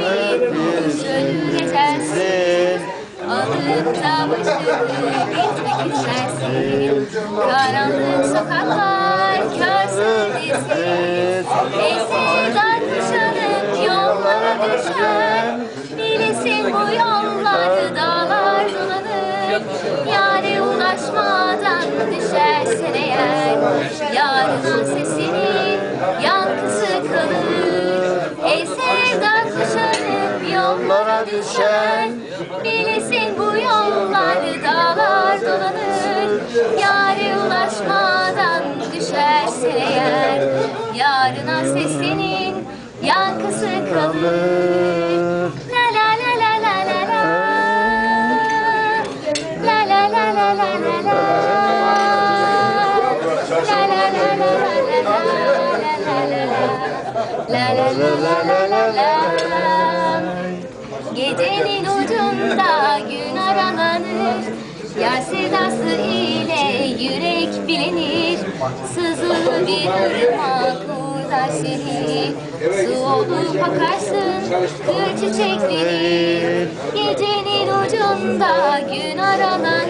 Yanıp sönüp geçersin Alıp da Karanlık sokaklar körsün dizsiz Esirden kuşanıp yollara düşer Bilesin bu yollar dağlar dolanır Yare ulaşmadan düşersin eğer Yarının sesini düşen Bilesin bu yollar dağlar dolanır Yâre ulaşmadan düşersen eğer Yarına sesinin yankısı kalır La la la la la la la La la la la la la la La la la la la la la La la la la la la la Gecenin ucunda gün aranır Yar sevdası ile yürek bilinir. Sızılı bir ırmak uğurlar seni Su olup akarsın kır çiçekleri Gecenin ucunda gün aranır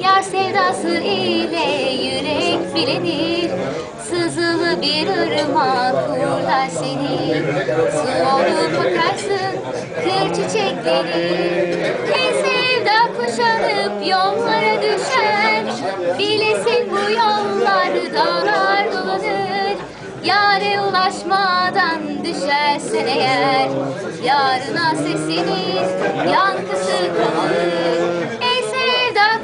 Yar sevdası ile yürek bilinir. Sızılı bir ırmak uğurlar seni Su olup akarsın kır çiçekleri Ey sevda kuşanıp yollara düşen Bilesin bu yollar dağlar dolanır. Yare ulaşmadan düşersen eğer Yarına sesiniz yankısı kalır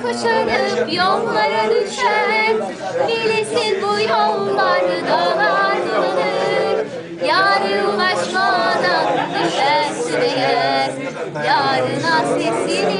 kuşanıp yollara düşen Bilesin bu yollar ulaşmadan düşersin eğer Yarına sesiniz